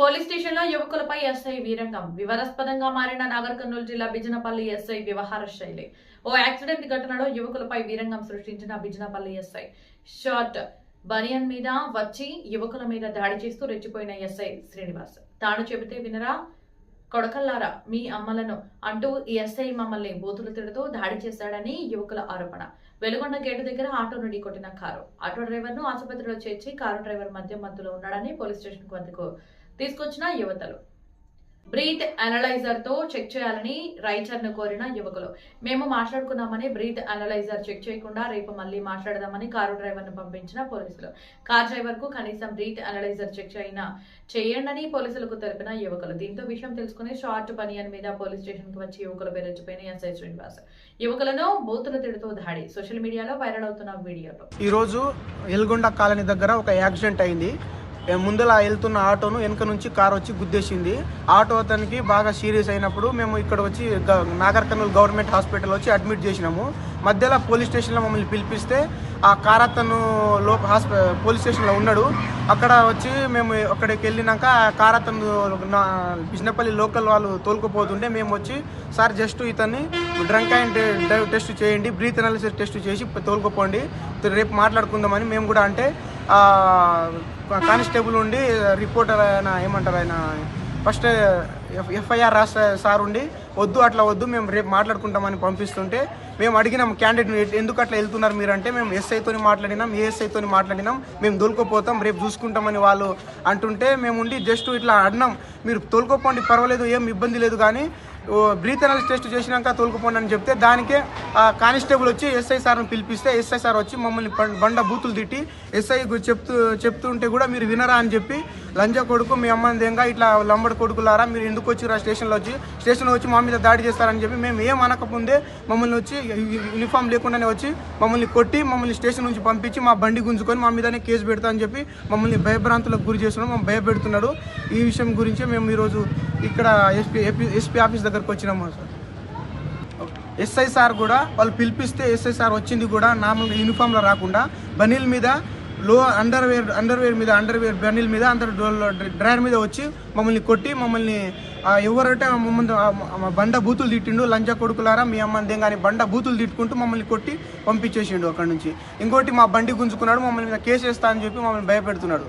Police స్టేషన్లో యువకులపై SI వీరంగం. వివాదాస్పదంగా మారిన నాగర్ కర్నూలు జిల్లా బిజనపల్లి ఎస్ఐ వ్యవహార శైలి. ఓ యాక్సిడెంట్ ఘటనలో యువకులపై వీరంగం సృష్టించిన బిజనపల్లి ఎస్ఐ. షార్ట్ బనియన్ మీద వచ్చి యువకుల మీద దాడి చేస్తూ రెచ్చిపోయిన ఎస్ఐ శ్రీనివాస్. తాను చెబితే వినరా? కొడకల్లారా? మీ అమ్మలను అంటూ ఈ ఎస్ఐ మమ్మల్ని బూతులు తిడుతూ దాడి చేశాడని యువకుల ఆరోపణ. వెలుగొండ గేటు దగ్గర ఆటోను ఢీకొట్టిన కారు. ఆటో డ్రైవర్ను ఆసుపత్రిలో చేర్చి కారు డ్రైవర్ మద్యం మత్తులో ఉన్నాడని పోలీస్ స్టేషన్కు వద్దకు తీసుకొచ్చిన యువతలు. బ్రీత్ అనలైజర్తో చెక్ చేయాలని రైచర్ను కోరిన యువకులు. మేము మాట్లాడుకున్నామని బ్రీత్ అనలైజర్ చెక్ చేయకుండా రేపు మళ్ళీ మాట్లాడదామని కారు డ్రైవర్ను పంపించిన పోలీసులు. కార్ డ్రైవర్కు కనీసం బ్రీత్ అనలైజర్ చెక్ అయినా చేయండి పోలీసులకు తెలిపిన యువకులు. దీంతో విషయం తెలుసుకుని షార్ట్ బనియన్ మీద పోలీస్ స్టేషన్కి వచ్చి యువకులు బెదిరించిపోయిన ఎస్ఐ శ్రీనివాస్. యువకులను బూతులు తిడుతూ దాడి. సోషల్ మీడియాలో వైరల్ అవుతున్న వీడియోలో. ఈరోజు ఎల్గొండ కాలనీ దగ్గర ఒక యాక్సిడెంట్ అయింది. ముందల వెళ్తున్న ఆటోను వెనక నుంచి కార్ వచ్చి గుద్దేసింది. ఆటో అతనికి బాగా సీరియస్ అయినప్పుడు మేము ఇక్కడ వచ్చి నాగర్ కర్నూలు గవర్నమెంట్ హాస్పిటల్ వచ్చి అడ్మిట్ చేసినాము. మధ్యలో పోలీస్ స్టేషన్లో మమ్మల్ని పిలిపిస్తే ఆ కార్ అతను లోప హాస్ప పోలీస్ స్టేషన్లో ఉన్నాడు. అక్కడ వచ్చి మేము అక్కడికి వెళ్ళినాక ఆ కార్ అతను బిజినపల్లి లోకల్ వాళ్ళు తోలుకుపోతుంటే మేము వచ్చి సార్ జస్ట్ ఇతన్ని డ్రంక్ అండ్ డ్రైవ్ టెస్ట్ చేయండి బ్రీత్ అనాలిసిస్ టెస్ట్ చేసి తోలుకుపోండి. రేపు మాట్లాడుకుందామని మేము కూడా అంటే కానిస్టేబుల్ ఉండి రిపోర్టర్ ఆయన ఏమంటారు ఆయన ఫస్ట్ ఎఫ్ఐఆర్ రాసే సార్ ఉండి వద్దు అట్లా వద్దు మేము రేపు మాట్లాడుకుంటామని పంపిస్తుంటే మేము అడిగినాం క్యాండిడేట్ ఎందుకు అట్లా వెళ్తున్నారు మీరు అంటే మేము ఎస్ఐతో మాట్లాడినాం ఏఎస్ఐతో మాట్లాడినాం మేము దొలుకోపోతాం రేపు చూసుకుంటామని వాళ్ళు అంటుంటే మేము ఉండి జస్ట్ ఇట్లా అడినాం మీరు తోలుకోపోండి పర్వాలేదు ఏం ఇబ్బంది లేదు కానీ బ్రీత్ అనాలిసిస్ టెస్ట్ చేసినాక తోలుకుపోండి అని చెప్తే దానికే ఆ కానిస్టేబుల్ వచ్చి ఎస్ఐ సార్ని పిలిపిస్తే ఎస్ఐ సార్ వచ్చి మమ్మల్ని బండ బూతులు తిట్టి ఎస్ఐ చెప్తూ చెప్తుంటే కూడా మీరు వినరా అని చెప్పి లంజ కొడుకు మీ అమ్మని దేంగా ఇట్లా లంబడి కొడుకులారా మీరు ఎందుకు వచ్చిరా స్టేషన్లో వచ్చి స్టేషన్లో వచ్చి మా మీద దాడి చేస్తారని చెప్పి మేము ఏం అనకముందే మమ్మల్ని వచ్చి యూనిఫామ్ లేకుండానే వచ్చి మమ్మల్ని కొట్టి మమ్మల్ని స్టేషన్ నుంచి పంపించి మా బండి గుంజుకొని మా మీదనే కేసు పెడతా అని చెప్పి మమ్మల్ని భయభ్రాంతులకు గురి చేస్తున్నాడు మమ్మల్ని భయపెడుతున్నాడు. ఈ విషయం గురించి మేము ఈరోజు ఇక్కడ ఎస్పీ ఎస్పీ ఆఫీస్ దగ్గరకు వచ్చినాము సార్. ఎస్ఐ సార్ కూడా వాళ్ళు పిలిపిస్తే ఎస్ఐ సార్ వచ్చింది కూడా నార్మల్గా యూనిఫామ్లో రాకుండా బనీల్ మీద లో అండర్వేర్ అండర్వేర్ మీద అండర్వేర్ బనీల్ మీద అందరు డ్రైవర్ మీద వచ్చి మమ్మల్ని కొట్టి మమ్మల్ని ఆ, ఎవరంటే మమ్మల్ని బండ బూతులు తిట్టిండు లంచ కొడుకులారా మీ అమ్మందేం కానీ బండ బూతులు తిట్టుకుంటూ మమ్మల్ని కొట్టి పంపించేసిండు అక్కడ నుంచి. ఇంకోటి మా బండి గుంజుకున్నాడు మమ్మల్ని మీద కేసు వేస్తా అని చెప్పి మమ్మల్ని భయపెడుతున్నాడు.